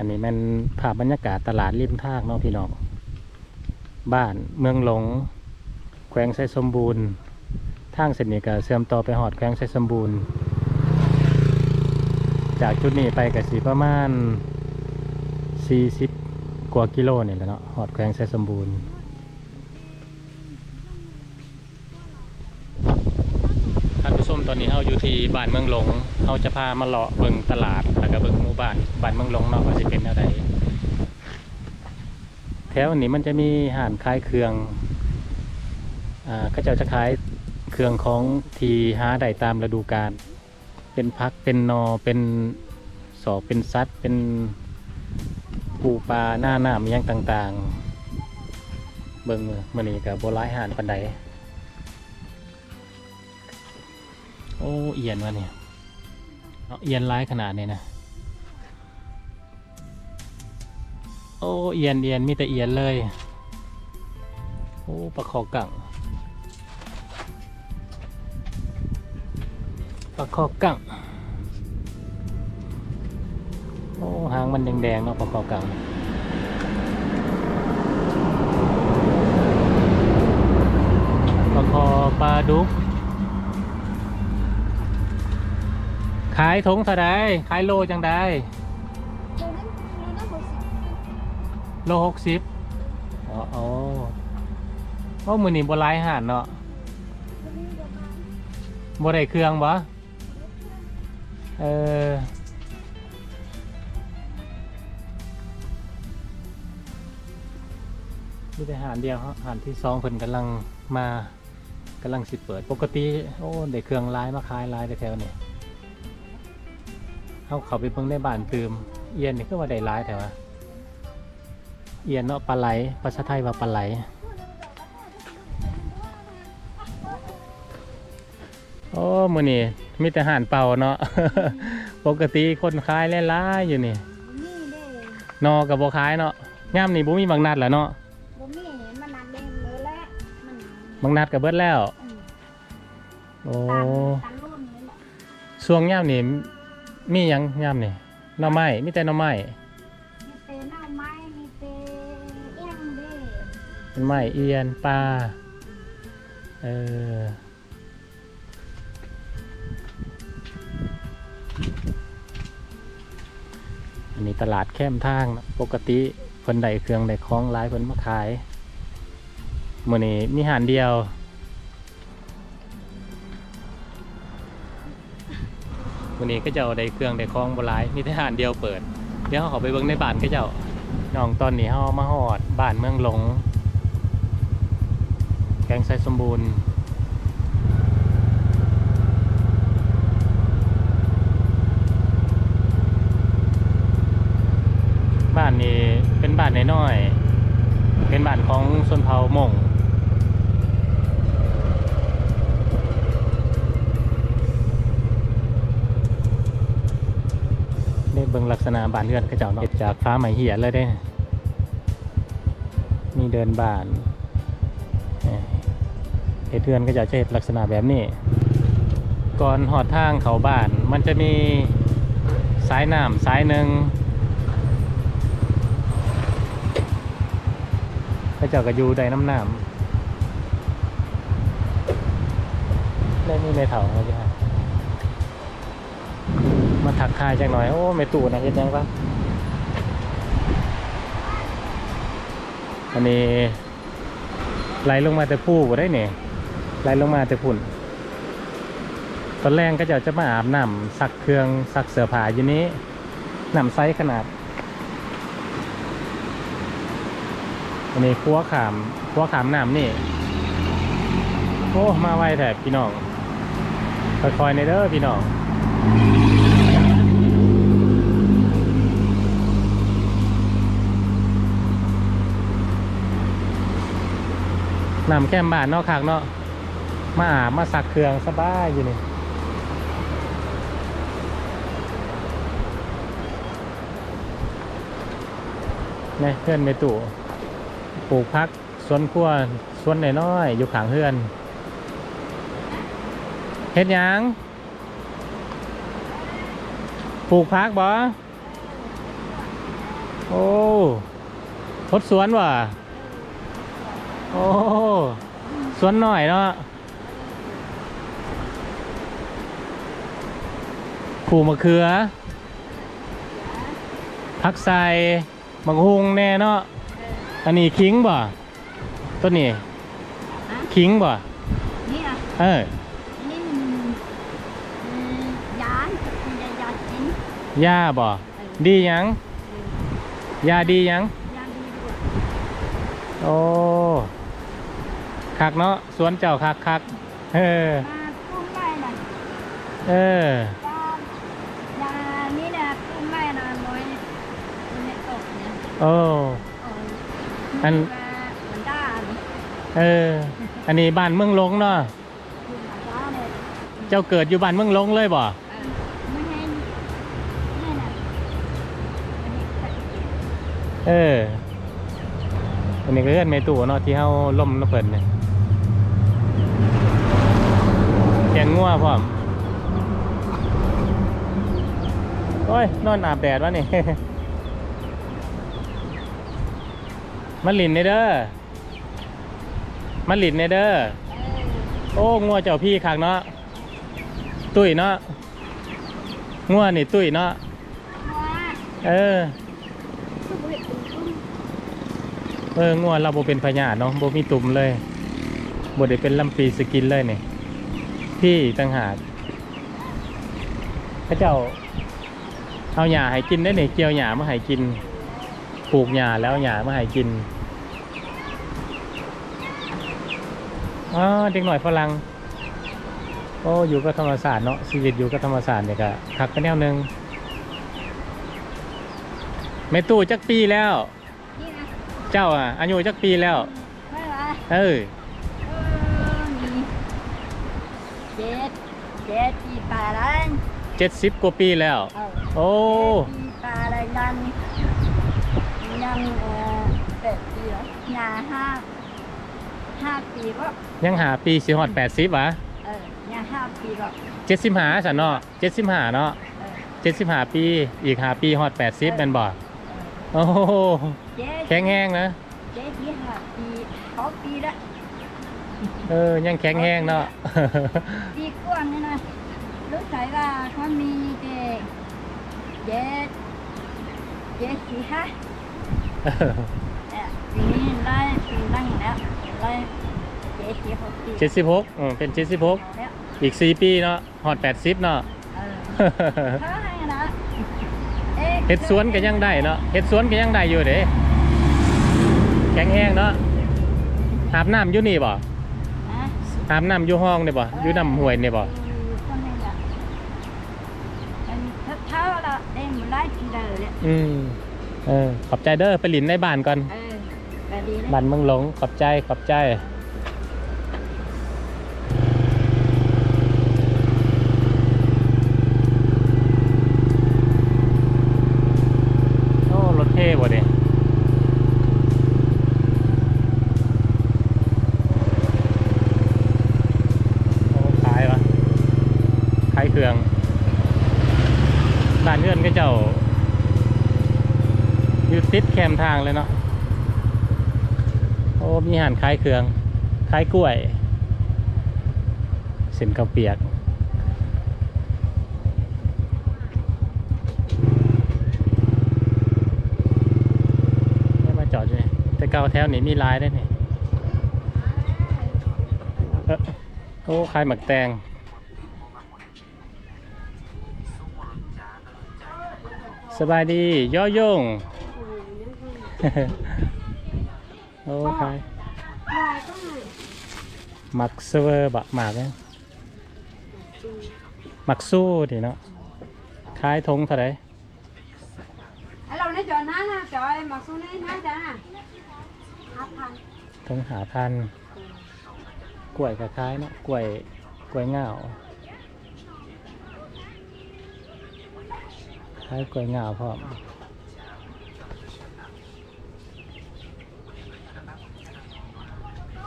อันนี้มันภาพบรรยากาศตลาดริมทางเนาะพี่น้อง บ้านเมืองหลง แขวงไซสมบูรณ์ ทางเส้นนี้ก็เสื่อมต่อไปหอดแขวงไซสมบูรณ์ จากจุดนี้ไปกับสีประมาณ 40 กว่ากิโลนี่แหละเนาะหอดแขวงไซสมบูรณ์ ท่านผู้ชม ตอนนี้เราอยู่ที่บ้านเมืองหลงเราจะพามาเลาะเบิ่งตลาดแล้วก็เบิ่งหมู่บ้านบ้านเมืองหลงเนาะว่าสิเป็นแนวใดแถวนี้มันจะมีห้านขายเครื่องอ่าเขาเจ้าจะขายเครื่องของที่หาได้ตามฤดูกาลเป็นพักเป็นนอเป็นสอบเป็นซัดเป็นปูปลาหน้าหน้ามีอย่างต่าง ๆ เบิ่งมือมื้อนี้ก็บ่หลายหานปานใด โอ้เอียนวะเนี่ยเอาเอียนร้ายขนาดนี้นะโอ้เอียนเอียนมีแต่เอียนเลยโอ้ปลาคอกังปลาคอกังโอ้หางมันแดงๆเนาะปลาคอกังปลาคอปลาดุก ขายถุงเท่าไดขายโลจังไดโลนั้นโลหกสิบโลหกสิบอ๋อโอ้โอ้มือนี่บหลายหานเนาะโลนี้เดียวกันบ่ไดเครื่องบ่เออมีแต่หานเดียวครับหานที่สองเพิ่นกำลังมากำลังสิเปิด ปกติ โอ้ได้เครื่องร้ายมาขายร้ายแต่แถวนี่ เขาเขาไปเบิ่งในบ้านตืมเอียนนี่ก็ว่าได้ร้ายแต่ว่าเอียนเนาะปลาไหลภาษาไทยว่าปลาไหลโอ้มือนี่มีแต่ห่านเป่าเนาะ ปกติคนขายหลายๆอยู่นี่บ่มีเด้นอกับบ่ขายเนาะย่ามนี่บ่มีบางนัดแหละเนาะบ่มีมันนั่นเด้เลยแหละมันบางนัดกับเบิดแล้วอืมโอ้ตามตามรุ่นนี่แหละช่วงย่ามนี่ มีหยังย่ามนี่หน่อไม้มีแต่หน่อไม้มีเตหน้าไม้มีเตเอี้ยงเด้เป็นไม้เอียนปลาเอออันนี้ตลาดแคมทางนะปกติเพิ่นได้เครื่องได้ของหลายเพิ่นมาขายมื้อนี้มีหานเดียว มื้อนี้ก็เจ้าได้เครื่องได้ของบ่หลายมีแต่หานเดียวเปิด เดี๋ยวเราข้าไปเบิ่งในบ้านก็จ้าน้องตอนนี้เฮามาฮอดบ้านเมืองหลง แกงไซสมบูรณ์บ้านนี้เป็นบ้านน้อยๆเป็นบ้านของชนเผ่ามงนี่ เบิ่งลักษณะบ้านเรือนเขาเจ้าเนาะจากฟ้าไหมเหียเลยเด้ มีเดินบ้านเฮ็ดเทือนก็จะเฮ็ดลักษณะแบบนี้ ก่อนหอดทางเขาบ้าน มันจะมีสายน้ำสายหนึ่งพระเจ้าก็อยู่ใดน้ำน้ำได้มีในเถาเขาจะ มาถักทายจังหน่อย โอ้ไม่ตู่นะเฮ็ดยังปะอันนี้ไหลลงมาแต่ผู้บ่ได้เนี่ยไหลลงมาแต่พุ่น ตอนแรกก็จะจะมาอาบน้ำซักเครื่องซักเสื้อผ้าอยู่นี้น้ำไซส์ขนาด อันนี้ครัวขามครัวขามน้ำนี่ โอ้ มาไวแถบพี่น้องค่อยๆในเด้อพี่น้อง นำแก้มบานเนอกคางเนาะมาอาบมาสักเครื่องสบายอยู่นี่นี่เพื่อนในตู่ปลูกพักสวนครัวสวนน้อยๆอยู่ขางเพื่อนเฮ็ดยังปลูกพักบ่โอ้ทดสวนว่ะ โอ้สวนหน่อยเนาะผูมะเขือผักใส่มังหุงแน่เนาะ อันนี้คิงบ่ ต้นนี้ฮะคิงบ่ นี่อะเออ นี่มันอืมยานคุณยายากินยาบ่ ดีหยังยาดีหยังยาดีด้วยโอ้ คักเนาะสวนเจ้าคักคักเออมากุ้งไล่น่ะเออยายานี่นะกุ้งไล่น่ะน้อยมันไม่ตกเนี่ยโอ้เอออันมันด้านี่เออ อันนี้บ้านเมืองหลงเนาะคือมันด้าเนี่ยเจ้าเกิดอยู่บ้านเมืองหลงเลยบ่เออไม่ให้นี่น่ะอันนี้ใส่เอออันนี้ก็เลื่อนเมตู่เนาะที่เฮาล่มน้ำเพิ่นเนี่ย แกงงัวพร้อมโอ้ย นอนอาบแดดวะนี่มันหลินในเด้อมันหลินในเด้อเออโอ้งัวเจ้าพี่คักเนาะตุ้ยเนาะงัวนี่ตุ้ยเนาะเออเอองัวเราโบเป็นพญาเนาะโบมีตุ่มเลยโบ่ได้เป็นลำปีสกินเลยนี่ พี่ต่างหากพระเจ้าเอาหญ้าให้กินได้นี่เกี่ยวหญ้ามาให้กิน ปลูกหญ้าแล้วหญ้ามาให้กินอ๋อเด็กหน่อยฝรั่งโอ้อยู่กับธรรมศาสตร์เนาะชีวิตอยู่กับธรรมศาสตร์เนี่ยก็คักไปแนวหนึงแม่ตู้จักปีแล้วนี่นะเจ้าอะอายุจักปีแล้วไม่ว่าเออเออมี เจ็ดเจ็ดปีป่าแล้ว เจ็ดสิบกว่าปีแล้ว เออโอ้เจ็ดปีป่าอะไรยังยังเออแปดปีแล้วงาห้าห้าปีก็ยังหาปีสิฮอดแปดสิบวะเอองาห้าปีก็เจ็ดสิบหาสันเนาะเจ็ดสิบหาเนาะเออเจ็ดสิบหาปี อีกหาปีฮอดแปดสิบเป็นบ่เออโอ้โหเจ็ดแข็งแห้งนะ เจ็ดปีห้าปีสองปีละ เออ ยังแข็งแห้งเนาะปีกว่านี่นะรู้สึกว่าเขามีเด็กเจ็ดเจ็ดสี่ห้าเนี่ยปีนี้ได้ปีนั่งแล้วได้เจ็ดสิบหกปีเจ็ดสิบหกเป็นเจ็ดสิบหกแล้วอีกสี่ปีเนาะฮอดแปดสิบเนาะเออถ้าให้นะอ๊ะเฮ็ดสวนก็ยังได้เนาะเฮ็ดสวนก็ยังได้อยู่เด้แข็งแห้งเนาะอาบน้ำอยู่นี่บ่ นะอาบน้ำอยู่ห้องนี่บ่อยู่น้ำห้วยนี่บ่อยู่คนนี้แหละอันนี้เท่าละเอ็มไล่ทีเดียวเนี่ยอืมเออขอบใจเด้อไปหลินในบ้านก่อนเออแบบดีนะบ้านเมืองหลงขอบใจขอบใจ โอ้ รถเท่บ่เด้โอ้ขายวะขายเครื่องบ้านเพื่อนก็เจ้าอยู่ติดแคมทางเลยเนาะโอ้มีอาหารคล้ายเครื่องคล้ายกล้วยเส้นข้าวเปียกนี่มาจอดอยู่นี่แต่เก่าแถวนี้มีลายได้นี่เออโอ้คล้ายหมักแตง สบายดีย่อยงโอ้คล้ายลายก็ให้หมักเซเวอร์บะหมากเนี่ยหมักสู้ดิเนาะคล้ายทงเท่าไหรไอ้เราในจอนั้นนะจอยมาสู้นี่นะจ๊ะห้าพันทงหาพันกล้วยคล้ายๆเนาะกล้วยกล้วยเงา คล้ายกล้วยเงาพร้อม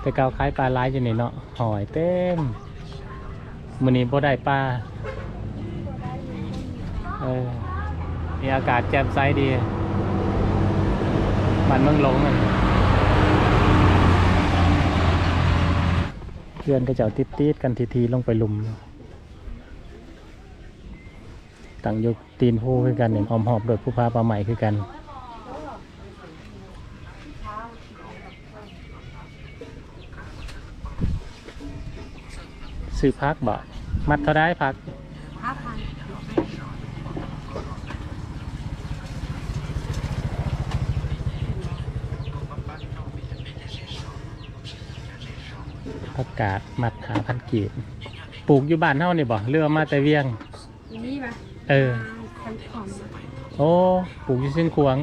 แต่เกาคล้ายปลาไหลายอยู่นี่เนาะหอยเต็มมื้อนี้บ่ได้ปลาเออมีอากาศแจ่มใสดีบ้านเมืองหลงนั่นเพื่อนก็จะเอาติดๆกันทีๆลงไปลุม ตั้งยุตีนผู้คือกันเนี่ยออมหอบโดยผู้พาปลาใหม่คือกันซื้อพักบ่มัดเท่าได้พักห้าพันผักกาดมัดหาพันกีบปลูกอยู่บ้านเฮานี่บ่เรือมาแต่เวียงนี่ปะ เออพันของโอ้ปลูกอยู่เชียงขวาง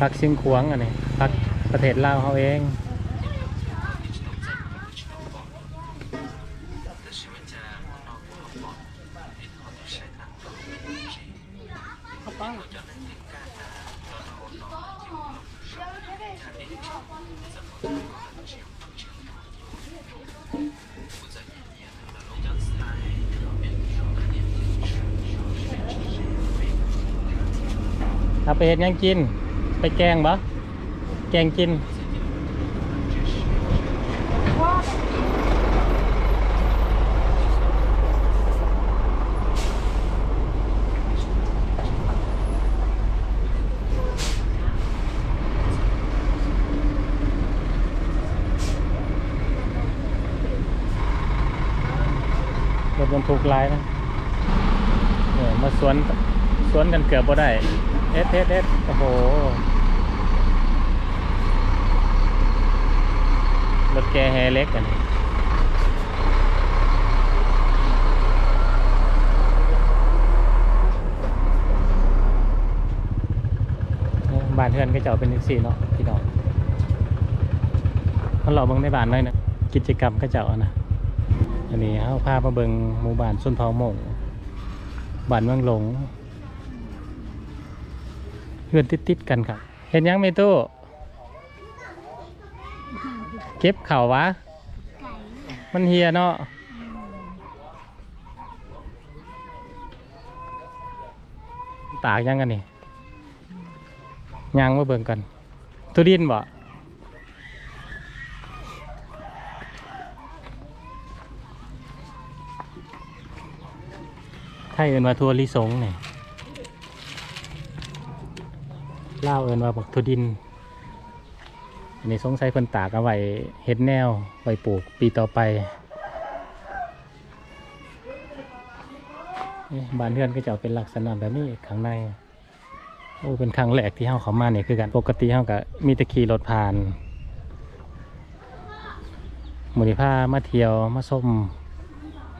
พักเชียงขวางอันนี้พักประเทศลาวเฮาเอง เอาไปเฮ็ดยังกิน ไปแกงบ่แกงกินรถบรรทุกหลายนะเนี่ยมาสวนสวนกันเกือบบ่ได้ เอสเอสเอสโอ้โห รถแกแฮเล็กอันบ้านเพื่อนก็จะเอาเป็นสี่เนาะพี่น้องมันหล่อเบิ่งในบ้านหน่อยนะ กิจกรรมก็จะเอานะอันนี้เขาพามาเบิงหมู่บ้านสุนเผาหม่งบ้านเมืองหลง เพื่อนติดๆกันครับเห็นยังไม่ตู้เก็บเข่าวะ มันเฮียเนาะตากยังกันนี่ยังมาเบิ่งกันตุดินบ่ไทยเอินว่าทัวลิสงเนี่ย ล่าเอินว่าบักทุดิน อันนี้สงสัยเพิ่นตากเอาไว้เฮ็ดแนวไว้ปลูกปีต่อไปบ้านเรือนก็จะเป็นลักษณะแบบนี้ข้างในโอ้เป็นครั้งแรกที่เฮาเข้ามาเนี่ยคือกันปกติเฮาก็มีตะขี่รถผ่านหมู่นิพามาเที่ยวมาส้ม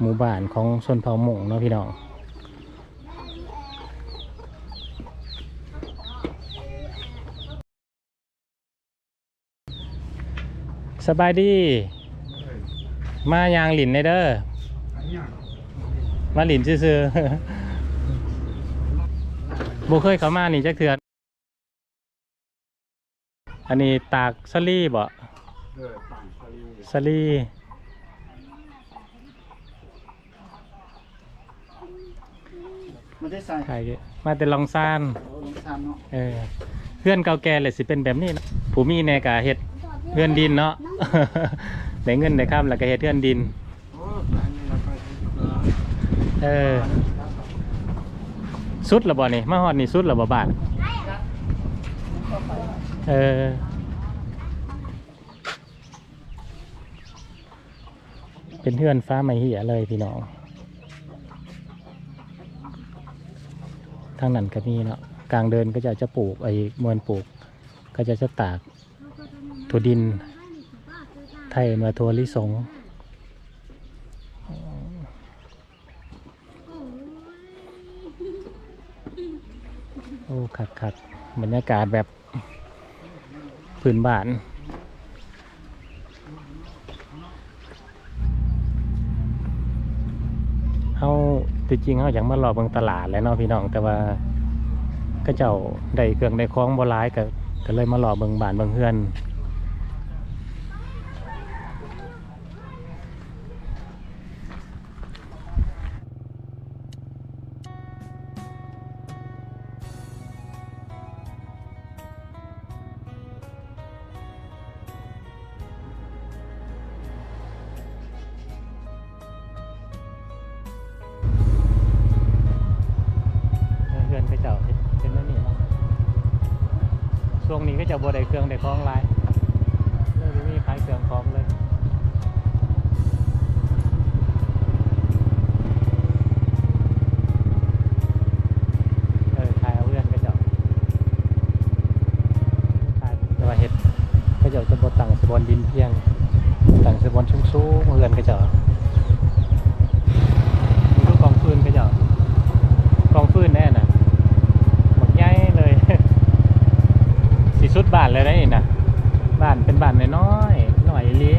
หมู่บ้านของชนเผ่าหมงเนาะพี่น้อง สบายดี มายางหลินในเด้อ มาหลินซื่อๆบ่เคยเข้ามานี่จักเทือนอันนี้ตากสลี่บ่เออต่างทะเลสลี่มันได้ใส่ไข่มาแต่ลองซานโอ้ลงทานเนาะเออเพื่อนเก่าแก่เลยสิเป็นแบบนี้เนาะผู้มีแนกะเฮ็ด เพื่อนดินเนาะ ได้เงินได้ค่ำแล้วก็เฮ็ดเพื่อนดินโอ้อันนี้เราก็เออเออ สุดและบ่นี่มาฮอดนี่สุดและบ่บาทเออเป็นเพื่อนฟ้าไม่เหียเลยพี่น้องทางนั้นก็มีเนาะกลางเดินก็จะจะปลูกไอ้มวนปลูก ก็จะจะตาก ถั่วดิน ไทยมาถั่วลิสงโอ้คักคักบรรยากาศแบบพื้นบ้านเฮาจริงเฮาอยากมารอเบิ่งตลาดแล้วเนาะพี่น้อง แต่ว่าก็เจ้าได้เครื่องได้คล้องบ่ร้ายก็ก็เลยมารอเบิ่งบ้านเบิ่งเฮือน ช่วงนี้ก็จะบได้เครื่องได้คล้องหลายเลยบ่มีขายเครื่องคล้องเลยเออขายเอาเพื่อนก็จะขายแต่ว่าเห็ดก็จะจะบดตั้งสบอนดินเพียงตั้งสบอนชุ่มสูงๆเพื่อนก็จะมีลูกกองฟืนก็จะกองฟืนแน่น่ะหมดใหญ่เลย สีสุดบ้านเลยได้นี่นะบ้านเป็นบ้านน้อยๆหน่อยเลี